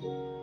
หนู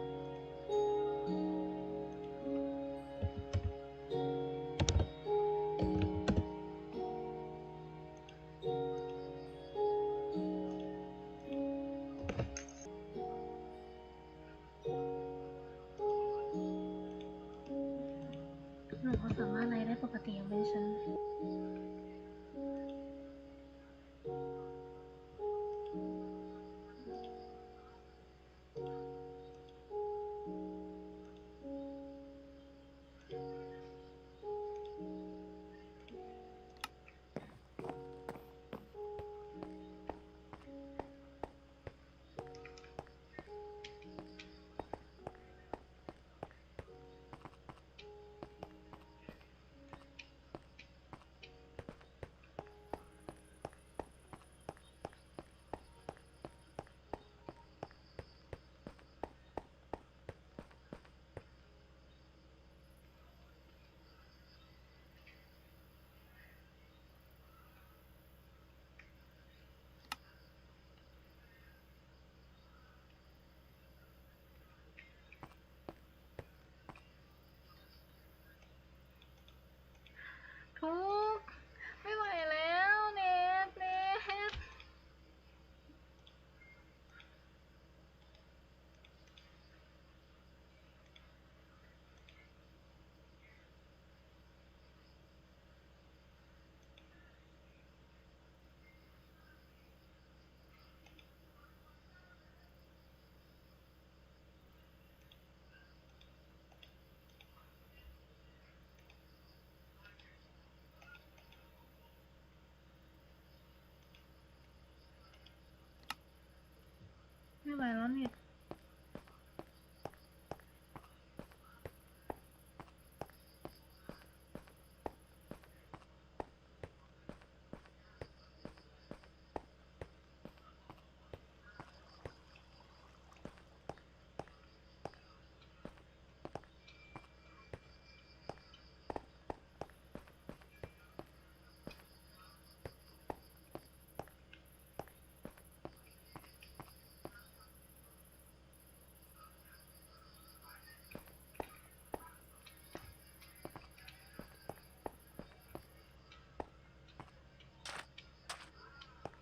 ทุกข์ไม่ไหวแล้วเนทเนท ไม่ไ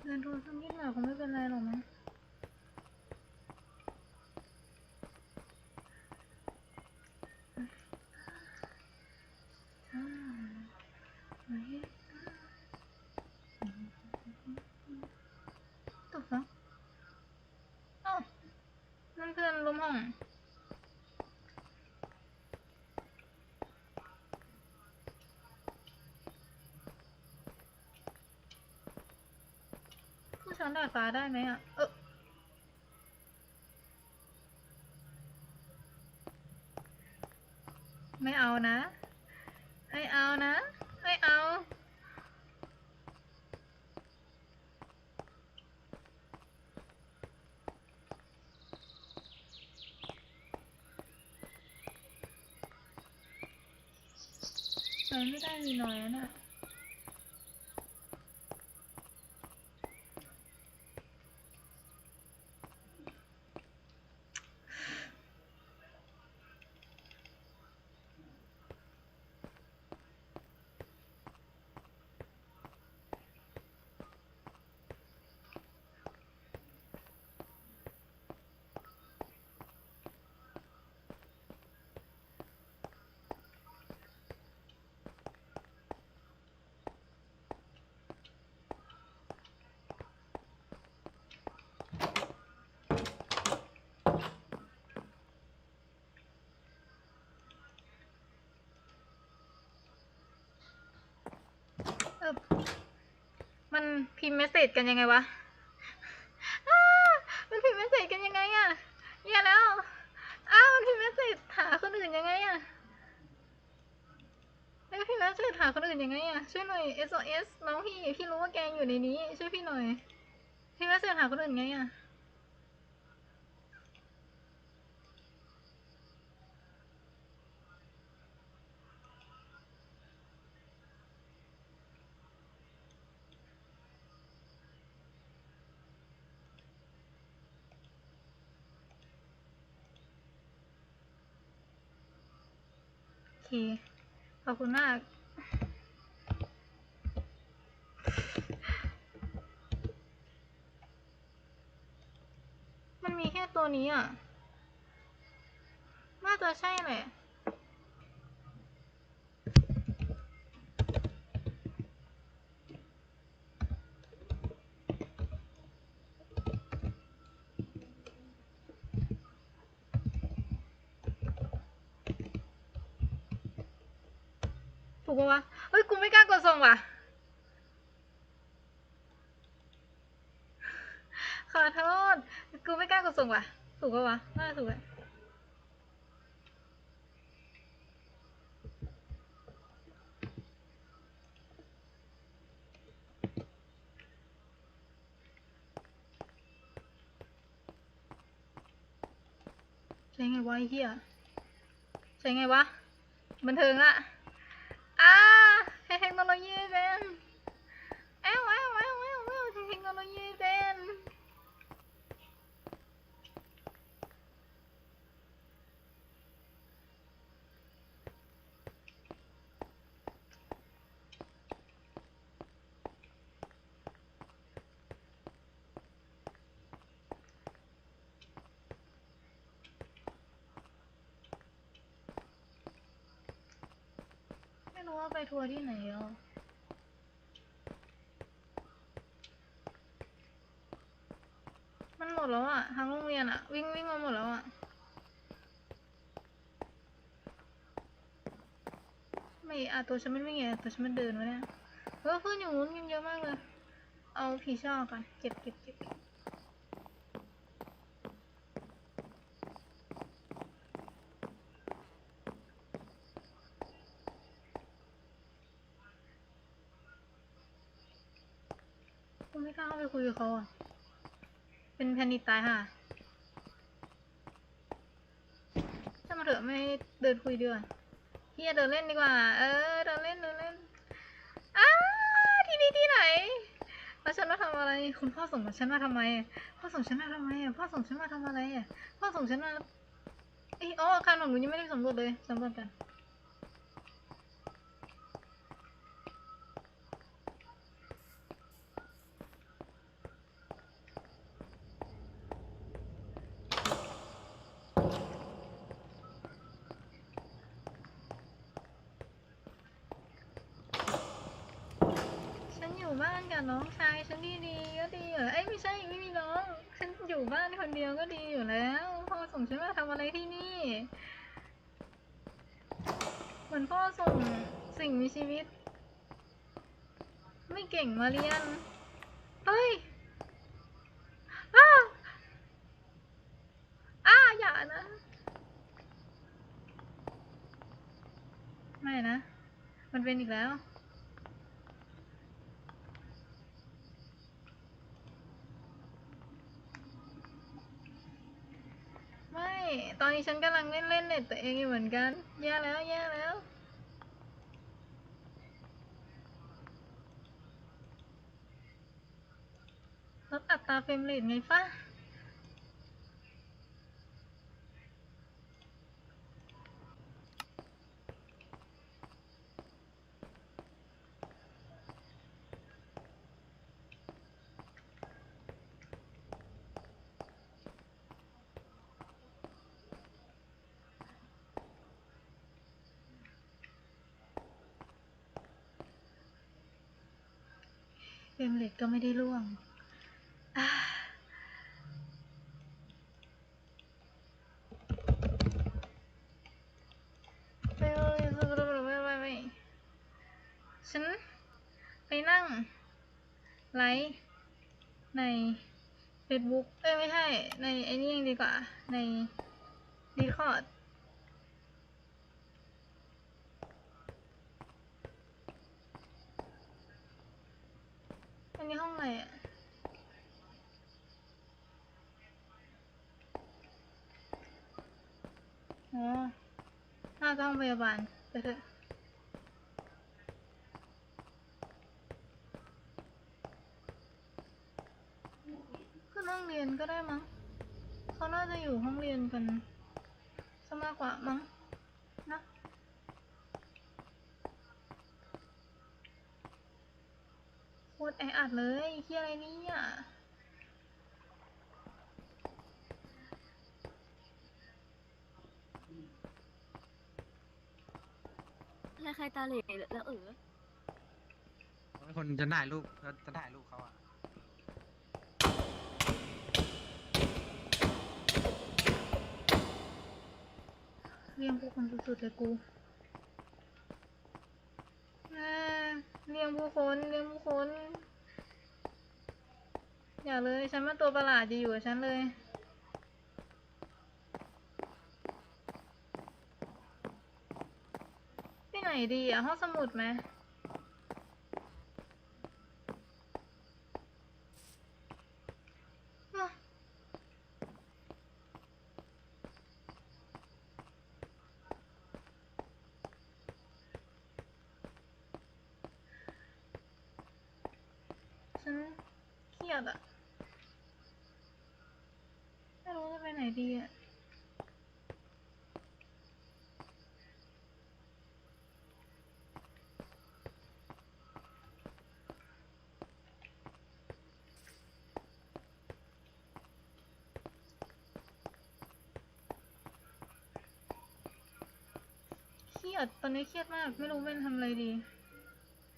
เงินโทรสักนิดหน่อยคงไม่เป็นไรหรอกมั้งอ่าไหนตกฟังเอ้านั่นเพื่อนร่วมห้อง ผู้ชั้นดาดฟ้าได้ไหมอะ เออไม่เอานะ ไม่เอานะ ไม่เอา ไปไม่ได้มีน้อยนะน่ะ เออ มันพิมพ์เมสเซจกันยังไงวะมันพิมพ์เมสเซจกันยังไงอะอย่แล้วอ้าวมันพิมพ์เมสเซจหาคนอื่นยังไงอะแล้วพิมพ์เมสเซจหาคนอื่นยังไงอะช่วยหน่อย SOS น้องพี่ พี่รู้ว่าแกอยู่ในนี้ ช่วยพี่หน่อยพิมพ์เมสเซจหาคนอื่นไงอะ ขอบคุณมากมันมีแค่ตัวนี้อะ น่าจะใช่แหละ ปะวะเฮ้ยกูไม่กล้ากดส่งว่ะ ขอโทษ กูไม่กล้ากดส่งว่ะ ถูกปะวะ น่าถูกแหละใช่ไงวะเหี้ยใช่ไงวะ บันเทิงอะอ่าใช้ เทคโนโลยีเป็นเอ้าเอ้าเอ้าเอ้าเอ้าเทคโนโลยีเป็นไม่ รู้ว่าไปทัวร์ที่ไหนอะมันหมดแล้วอะทั้งโรงเรียนอะ วิ่งวิ่งมาหมดแล้วอะ ไม่อะตัวฉันไม่วิ่งไงตัวฉันมันเดินวะเนี่ยเออเพื่อนอยู่นู้นกันเยอะมากเลย เอาผีช่อก่อนเก็บเก็บเก็บเก็บกูไม่กล้าเข้าไปคุยกับเขาอะ เป็นแพนิค ตายค่ะถ้ามาเถอะไม่เดินคุยดีกว่าเฮียเดินเล่นดีกว่า เออเดินเล่นเดินเล่นอ้าที่นี่ที่ไหนแล้วฉันมาทำอะไร คุณพ่อส่งฉันมาทำไม พ่อส่งฉันมาทำไมพ่อส่งฉันมาทำอะไรอะพ่อส่งฉันมาเอ้ยอ๋ออาคารของหนูยังไม่ได้สำรวจเลยสำรวจกันอยู่บ้าน กับน้องชายฉันดีดีก็ดีอยู่เอ้ยไม่ใช่ไม่มีน้อง ฉันอยู่บ้านคนเดียวก็ดีอยู่แล้วพ่อส่งฉันมาทำอะไรที่นี่ เหมือนพ่อส่งสิ่งมีชีวิต ไม่เก่งมาเรียน เฮ้ยอ้าอ้าอย่านะ ไม่นะ มันเป็นอีกแล้ว ไม่ ตอนนี้ฉันกำลังเล่นเล่นเน็ตตัวเองอยู่เหมือนกัน แย่แล้วแย่แล้ว ลดอัตราเฟรมเรทไงฟ้า ก็ไม่ได้ร่วงไม่ไม่ไม่ไม่ไม่ไม่ฉันไปนั่ง ไลฟ์ใน Facebook เอ้ยไม่ใช่ ในไอ้นี่ยังดีกว่า ใน Discord อันนี้ห้องอ ไรอะอ๋อน่าจะห้องพยาบาลไปเถอะขึ้นห้องเรียนก็ได้มั้ง เขาน่าจะอยู่ห้องเรียนกันซะมากกว่ามั้งนะ ตรแออัดเลยเฮียอะไรเนี่ยใครใครตาเหล่แล้วเออเป็นคนจะถ่ายรูปจะถ่ายรูปเขาอะเลี้ยงผู้คนสุดๆเลยกูอ่า เลี้ยงผู้คนเลี้ยงผู้คนอย่าเลยฉันมาตัวประหลาดจะอยู่กับฉันเลย ที่ไหนดีอะ ห้องสมุดไหม ฉันเครียดอะไม่รู้จะไปไหนดีอะเครียด ตอนนี้เครียดมาก ไม่รู้เป็นทำอะไรดี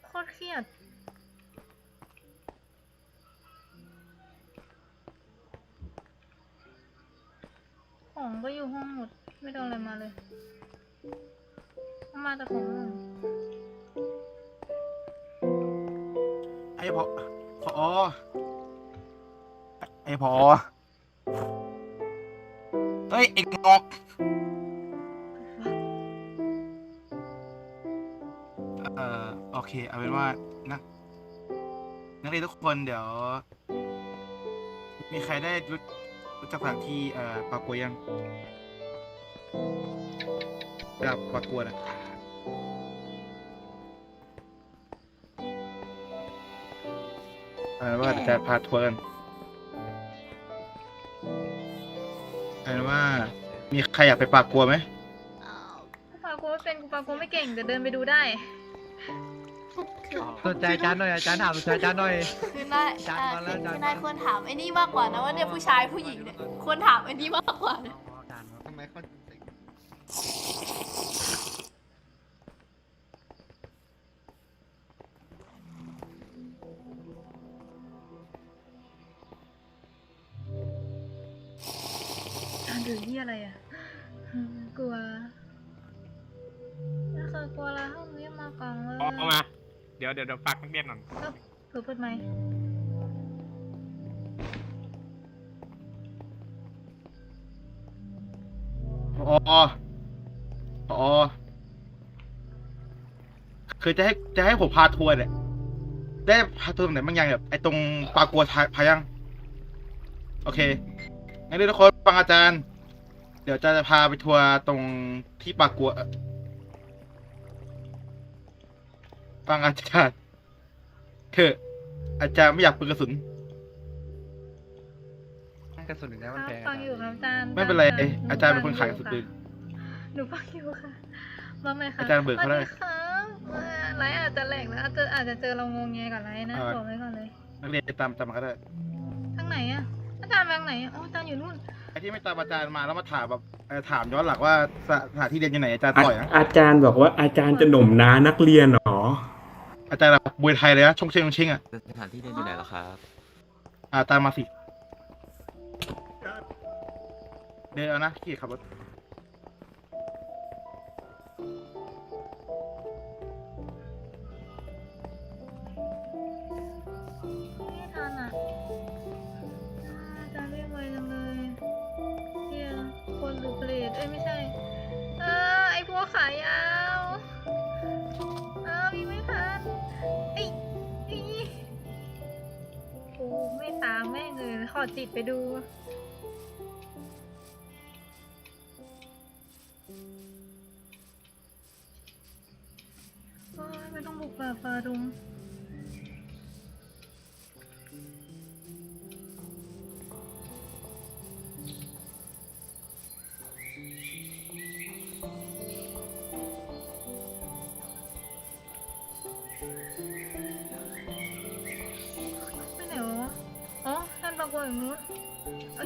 โคตรเครียด เค เอาเป็นว่านักนักเรียนทุกคนเดี๋ยว มีใครได้รู้รู้จักสถานที่เอ่อปากกัวยังแบบปากกัวนะเอาเป็นว่าจะพาทัวร์กันเอาเป็นว่า มีใครอยากไปปากกัวไหมกูปากูไม่เป็นกูปากูไม่เก่งแต่เดินไปดูได้ สนใจอาจารย์หน่อยอาจารย์ถามสนใจอาจารย์หน่อย คือนายจานอ่ามาแล้วคือจานนายมาควรถามไอ้นี่มากกว่านะว่าเนี่ยผู้ชายผู้หญิงเนี่ยควรถามไอ้นี่มากกว่านะทำไมเขาอ่านหรือที่อะไรอะอืมกลัวไม่เคยกลัวอะไรห้องนี้มาก่อนเลยออกมา เดี๋ยวเดี๋ยวเดี๋ยวฝากนักเรียนหน่อยก็เผื่อเปิดไหมค์พอพอคือจะให้จะให้ผมพาทัวร์เนี่ย ได้พาทัวร์ตรงไหนบ้างยังแบบไอ้ตรงปากัวทาพายัง โอเค งั้นทุกคนฟังอาจารย์ เดี๋ยวอาจารย์จะพาไปทัวร์ตรงที่ปากัว ฟังอาจารย์คืออาจารย์ไม่อยากปืนกระสุน กระสุนอีกแล้วคมันรับแพงฟังอยู่ครับอาจารย์ไม่เป็นไรหอาจารย์ฟัเป็นคนขายกระสุนปืนหนูฟังอยู่ค่ะบอกเลยค่ะอาจารย์เบิกเขาได้สวัสครับอ่าไลฟ์อาจจะแหลกแล้วอาจจะอาจจะเจอเรางงเงยกับไลฟ์นะอ่าบอกไว้ก่อนเลยนักเรียนจะตามตามมาก็ได้ทางไหนอะอาจารย์ไปทางไหนอะอ๋ออาจารย์อยู่นู่นไอ้ที่ไม่ตามอาจารย์มาแล้วมาถามแบบเอ่อถามย้อนหลังว่าสสถานที่เรียนอยู่ไหนอาจารย์อาต่อยนะอาจารย์บอกว่าอาจารย์จะหนุ่มน้านักเรียนเหรอ อาจารย์แบบมวยไทยเลยนะชงเชงชงเชงอะสถานที่เรียนอยู่ไหนล่ะครับ อ่าตามมาสิเดินเอานะขี่ขับรถไม่ทันอะอ่าอาจารย์เรียกไวจังเลยเฮียคนหรือเปรตเอ้ยไม่ใช่ เออไอพวกขายา ตามแม่งเลยขอจิตไปดู โอ้ยไม่ต้องบุกป่าฝ่าดง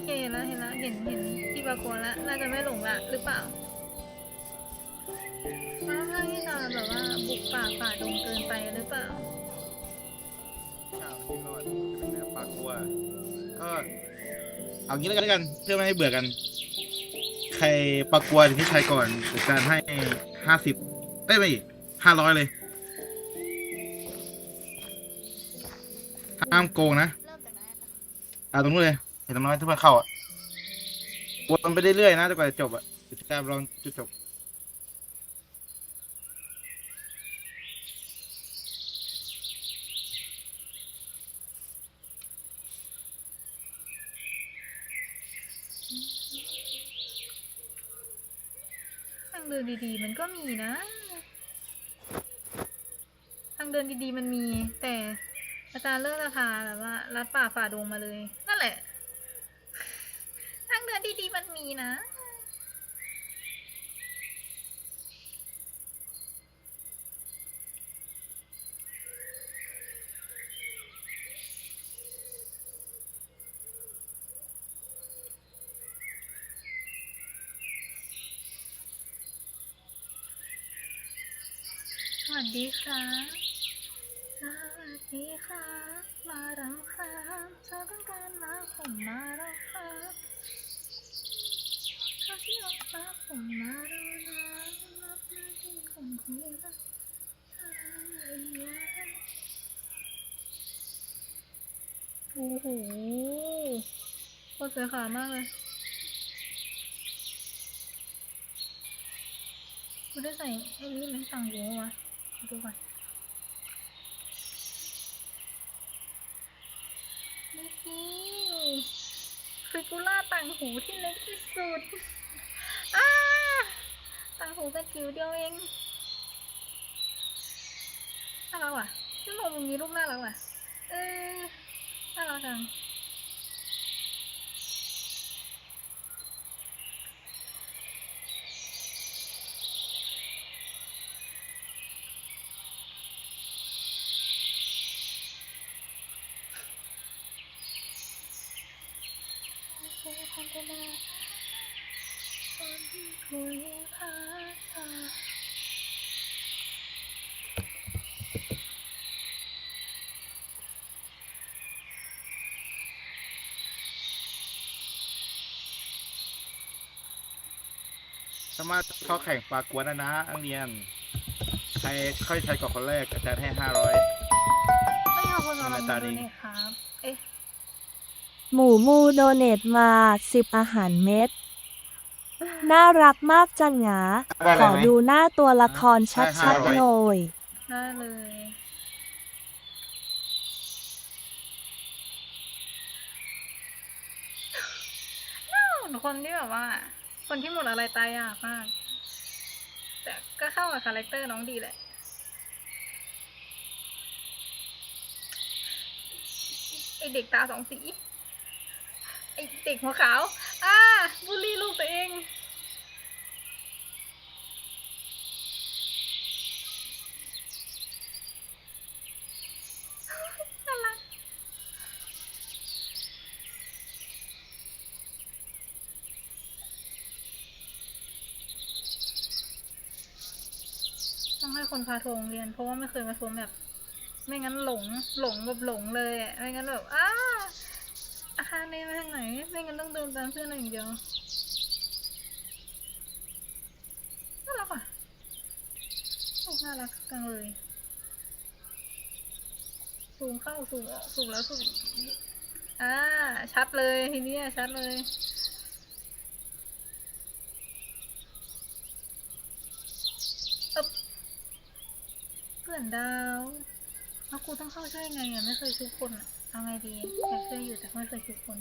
เคเห็นแล้วเห็นแล้วเห็นเห็นที่ปรากฏแล้วน่าจะไม่หลงละหรือเปล่าค่อนข้างที่จะแบบว่าบุกป่าฝ่าดงเกินไปหรือเปล่าข่าวที่รอดจะเป็นแนวปลากัวก็เอางี้แล้วกันแล้วกันเพื่อไม่ให้เบื่อกัน ใครปลากัวถึงที่ชายก่อนเดี๋ยวการให้ห้าสิบได้ไหมห้าร้อยเลยห้ามโกงนะ อ่าตรงนู้นเลย เห็นตรงน้อยที่มันเข้าอะวนไปเรื่อยๆนะจนกว่าจะจบอะเดี๋ยวจะลองจุดจบทางเดินดีๆ มันก็มีนะ ทางเดินดีๆ มันมีแต่ อาจารย์เลิกราคาแบบว่ารัดป่าฝ่าดงมาเลย นั่นแหละทางเดินดีๆมันมีนะ สวัสดีค่ะสวัสดีค่ะ ผมมาแล้วค่ะเขาที่ออกมาผมมาแล้วนะรับหน้าที่ของคุณนะโอ้โหโคตรสวยขามากเลยคุณได้ใส่ไอ้นี่ไหมสั่งหูวะดูก่อนสิฟิกูล่าต่างหูที่เล็กที่สุดอ้าต่างหูกันจิ๋วเดียวเองน่ารักว่ะพี่โมมันมีรูปน่ารักว่ะเออน่ารักจัง โอเคทำไปเลยตอนที่คุยพาตาสามารถเข้าแข่งปลากวนได้นะนักเรียน ใครเข้าใช้ก่อนคนแรกอาจารย์ให้ห้าร้อย ไม่เอาคนมาลองทำไมตาดีดูเนี่ยครับเอ๊ะ หมูมูโดเนตมาสิบอาหารเม็ด น่ารักมากจังหงา ได้ขเลยอไหม ดูหน้าตัวละครได้ชัด500ๆหน่อย ได้เลย น่าเหมือนคนที่แบบว่า คนที่หมดอะไรตายยากมาก แต่ก็เข้ากับคาแรคเตอร์น้องดีแหละ ไอเด็กตาสองสีไอเด็กหัวขาว อ่าบูลลี่ลูกตัวเองน่ารักต้องให้คนพาโทงเรียน เพราะว่าไม่เคยมาโทรแบบ ไม่งั้นหลงหลงแบบหลงเลยอะไม่งั้นแบบอ้า อาคารนี้มาทางไหน ไม่งั้นต้องเดินตามเพื่อนอย่างเดียวน่ารักอะน่ารักจังเลย สูงเข้าสูงออกสูงแล้วสูงอ่า ชัดเลยทีเนี้ยชัดเลยอึ๊บเพื่อนดาวแล้วกูต้องเข้าช่วยไงอะไม่เคยชุบคนอะ เอาไงดีอยากช่วยอยู่แต่ไม่เคยชุบคน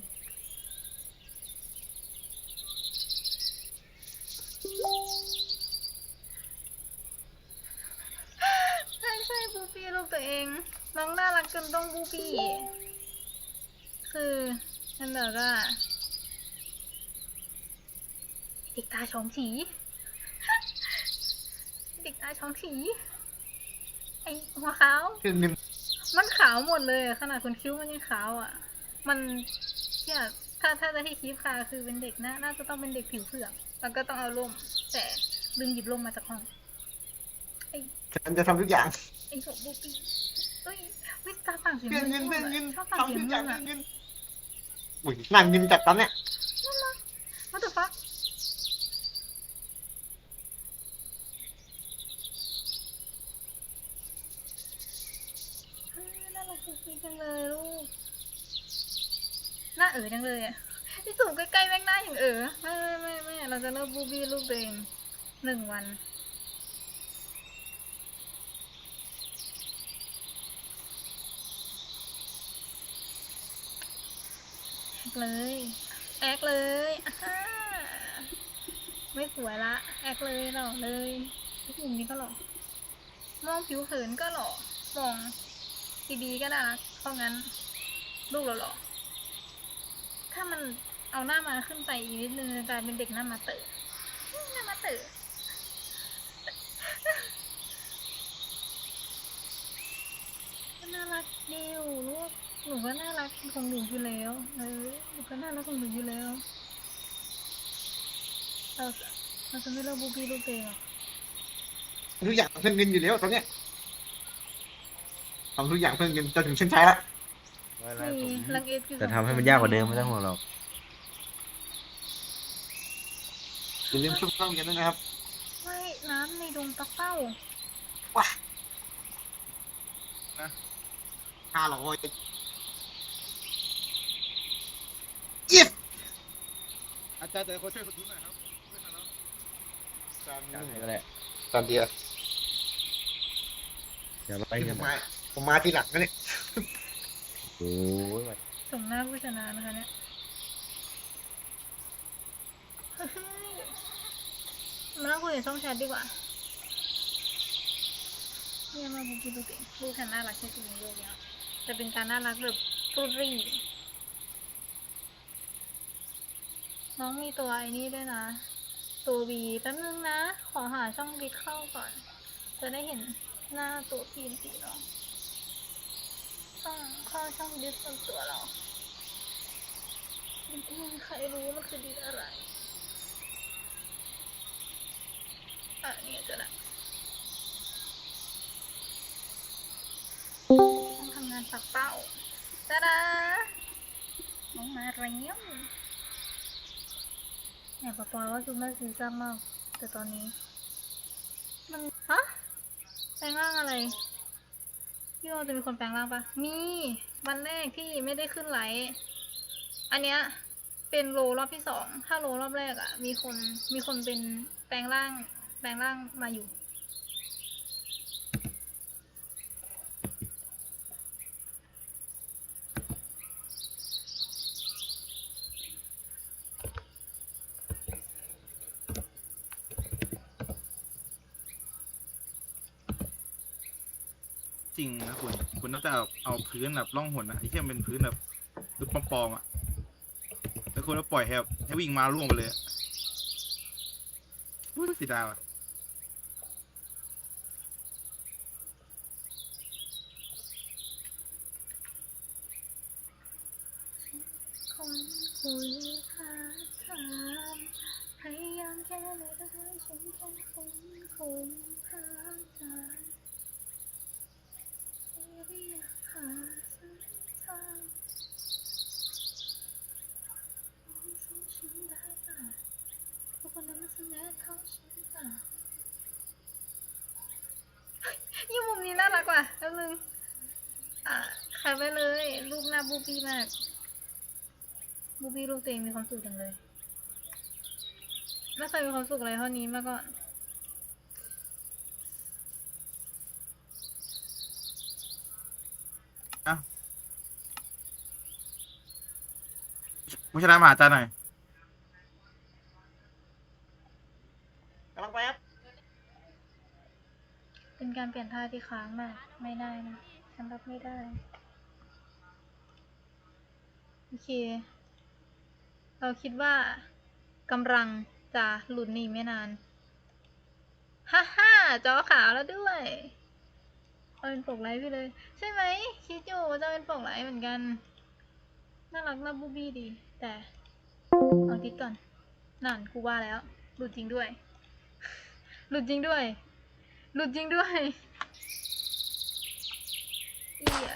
ใช่ใช่บูบี้ลูกตัวเอง น้องน่ารักจนต้องบูบี้ คือนั่นแบบว่าเด็กตาชองฉีเด็กตาชองฉีไอหัวขาว คือนิม มันขาวหมดเลยอะขนาดคนคิ้วมันยังขาวอะ มันเชี่ยถ้าถ้าจะให้คีฟคาคือเป็นเด็กนะน่าจะต้องเป็นเด็กผิวเผือกแล้วก็ต้องเอาร่ม แต่ลืมหยิบร่มมาจากห้องฉันจะทำทุกอย่างไอ้ศพบูปี้เฮ้ยวิตาต่างเสียงเพื่อนเงินชเพื่ออบนอะเงินชอบต่างทำเสียทุงกอย่างมึงอะเงินอุ้ยนั่งเงินจัดตอนเนี้ย อจังเลยอะที่สูงใกล้ๆแม่งหน้าอย่างเออไม่ไม่ไม่ไม่เราจะเลิกบูบี้ลูกตัวเองหนึ่งวัน แอกเลย แอกเลยอ่าไม่สวยละ แอกเลยหล่อเลยผู้หญิงนี้ก็หล่อมองผิวเผินก็หล่อมองดีๆก็น่ารักเพราะงั้น ลูกเราหล่อ ถ้ามันเอาหน้ามาขึ้นไปอีกนิดนึงจะกลายเป็นเด็กหน้ามาเตอหน้ามาเตอก็น่ารักดีอยู่ลูกหนูก็น่ารักของหนูอยู่แล้วเออหนูก็น่ารักของหนูอยู่แล้วเราเราจะไม่เลิกบูบี้ลูกเองหรอทุกอย่างเพื่อนเงินอยู่แล้วตอนเนี้ยทำทุกอย่างเพื่อนเงินจนถึงเส้นชัยละ ไม่รังเอสคือจะทำให้มันยากกว่าเดิมไม่ต้องห่วงหรอกอย่าลืมช่วยเพื่อนเงินด้วยนะครับไม่น้ำในดงปักเป้าห้าร้อยเย็บอาจารย์แต่ละคนช่วยคนทุกหน่อยครับจัดให้ก็ได้ตอนเดียวอย่าไปผกันมมาผมมาทีหลังนะเนี่ย โอ้ยส่งหน้าผู้ชนะนะคะเนี่ยเฮ้ยมานั่งคุยในช่องแชทดีกว่าเนี่ยมาบุกี้ดูสิลูกฉันน่ารักที่สุดในโลกแล้วแต่เป็นการน่ารักแบบปรุรีน้องมีตัวไอ้นี่ด้วยนะ ตัวบีแป๊บนึงนะ ขอหาช่องบิดเข้าก่อน จะได้เห็นหน้าตัวพีนสีน้อง ต้องเข้าช่องดิสส่วนตัวเราไม่มีใครรู้มันคือดิสอะไร อะเนี่ยจอละต้องทำงานปักเป้าตาดาน้องมาไรเรียวแอบปอยว่าซูมาซีซ่ามาก แต่ตอนนี้ มัน ฮะแปลงร่างอะไร พี่ว่าจะมีคนแปลงร่างปะมีวันแรกที่ไม่ได้ขึ้นไลท์อันเนี้ยเป็นโลรอบที่สองถ้าโลรอบแรกอะมีคนมีคนเป็นแปลงร่างแปลงร่างมาอยู่ จริงนะคุณคุณน่าจะเอาพื้นแบบล่องหนอะไอ้ที่มันเป็นพื้นแบบลูกปอมๆอะแล้วคุณก็ปล่อยให้แบบให้วิ่งมาล่วงไปเลยอะอุ้สีดาว่ะคนคุยหาทางพยายามแค่ไหนก็ให้ฉันแค่คนคนหา ทางเรียกหาเส้นทางฉันฉันได้ป่ะทุกคนนั้นมาเสนอเขาฉันป่ะยี่มุมนี้น่ารักว่ะแป๊บนึงอะขายไปเลยรูปหน้าบูบี้มาก บูบี้ลูกตัวเองมีความสุขจังเลย ไม่เคยมีความสุขอะไรเท่านี้มาก่อน ผู้ชนะมาหาอาจารย์หน่อยกำลังไปครับเป็นการเปลี่ยนท่าที่ค้างมาก ไม่ได้นะฉันรับไม่ได้ โอเค เราคิดว่ากำลังจะหลุดหนีไม่นาน ฮ่าฮ่าจอขาวแล้วด้วยเอาเป็นปกไลท์พี่เลย ใช่ไหม คิดอยู่ว่าจะเป็นปกไลท์เหมือนกัน น่ารักน่าบูบี้ดี แต่เอาทิศก่อน นั่นกูว่าแล้ว หลุดจริงด้วย หลุดจริงด้วย หลุดจริงด้วยเอีย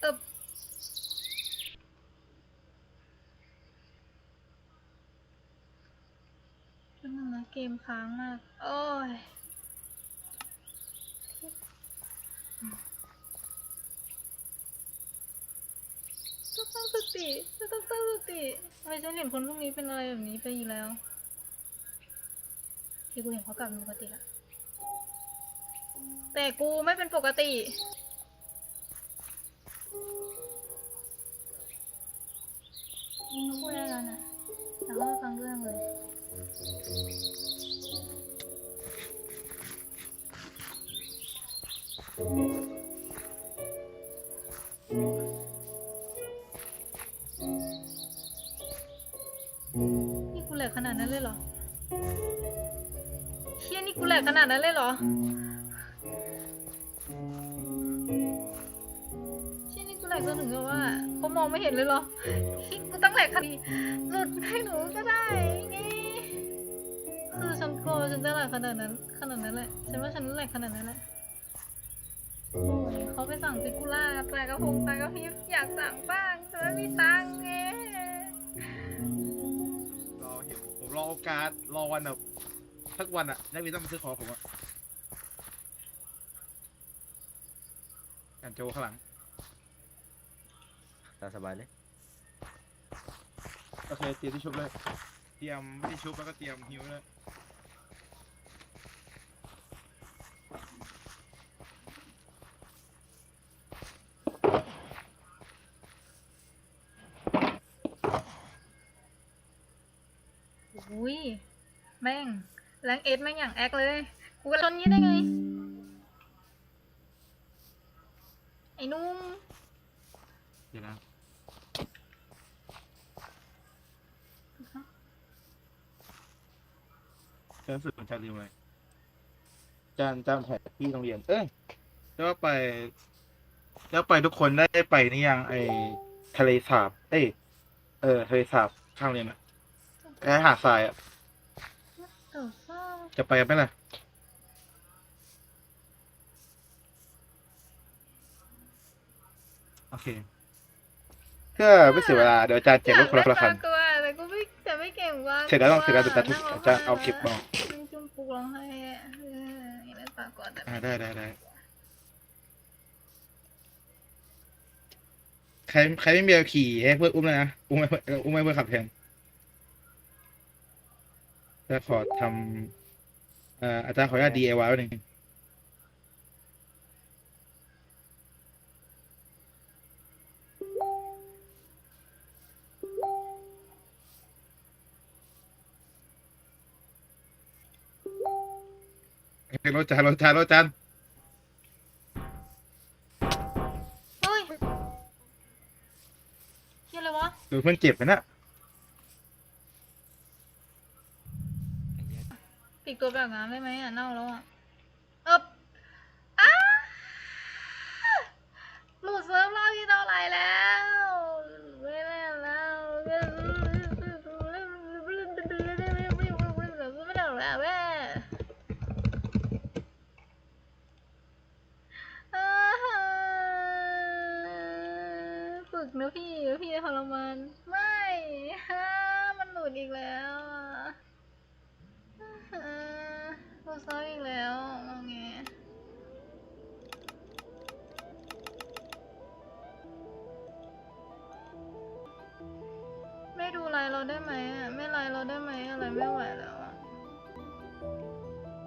เอบเกมค้างมาก โอ้ย งสติต้องตั้งสติทำไมฉันเห็นคนพวกนี้เป็นอะไรแบบนี้ไปอีกแล้วที่กูเห็นเขากลับเป็นปกติละแต่กูไม่เป็นปกติ พูดได้แล้วนะแต่ก็ไม่ฟังเรื่องเลย ขนาดนั้นเลยเหรอเชี่ยนี่กูแหลกขนาดนั้นเลยเหรอเชี่ยนี่กูแหลกจนถึงกับว่าเขามองไม่เห็นเลยเหรอกูตั้งแหลกคดีหลุดให้หนูก็ได้ไงคือฉันกลัวฉันจะแหลกขนาดนั้น ขนาดนั้นแหละฉันว่าฉันแหลกขนาดนั้นแหละโอ้ยเขาไปสั่งปิกุล่าปลากระพงปลากระพริบอยากสั่งบ้างแต่ไม่มีตังค์ไง รอโอกาสรอวันแบบสักวันอะนักวินต้องมาซื้อของผมอะกันโจข้างหลังตามสบายเลยโอเคเตรียมที่ชุบเลย เตรียมที่ชุบแล้วก็เตรียมฮิวเลย อุ้ย แม่งแรงเอสแม่งอย่างแอคเลย กูกระชนนี้ได้ไง ไอ้นุ่มเดี๋ยวนะเรื่องสึกมันจะลืมเลยจานจานแผนที่โรงเรียน เอ้ยแล้วไป แล้วไปทุกคนได้ไปนี่ยังไอทะเลสาบ เอ้ยเออทะเลสาบข้างโรงเรียนอะ ไอหาดทรายอะเออเศร้าจะไปกันไหมล่ะ โอเค เพื่อไม่เสียเวลา เดี๋ยวอาจารย์แจกรถคนละคนละคันอยากได้ปลากลัวแต่กูไม่แต่ไม่เก่งว่าเสร็จแล้วต้องเสร็จแล้วเดี๋ยวจะทุบอาจารย์เอาคลิปมาจุ่มปุกร้องไห้อะเอออยากได้ปลากลัวแต่อ่าได้ได้ได้ใครใครไม่มีเอาขี่ให้เพื่อนอุ้มเลยนะ อุ้มให้เพื่อนอุ้มให้เพื่อนขับแทน จะขอทำเอ่ออาจารย์ขออนุญาต DIY ไว้หนึ่งรถจานรถจานรถจานเฮ้ยเฮียอะไรวะ ดูเพื่อนเจ็บไหมนะ ปีกตัวแบบน้ำได้ไหมอะเน่าแล้วอะเอบอ้าหลุดเซิร์ฟรอบที่เท่าไหร่แล้วไม่ได้แล้วไม่ได้แล้วแม่ฝึกนะพี่พี่ทรมานไม่ฮะมันหลุดอีกแล้วอะ เออ โดนซ้ออีกแล้วงงแงไม่ดูไลน์เราได้ไหมอะ ไม่ไลน์เราได้ไหมอะไรไม่ไหวแล้ว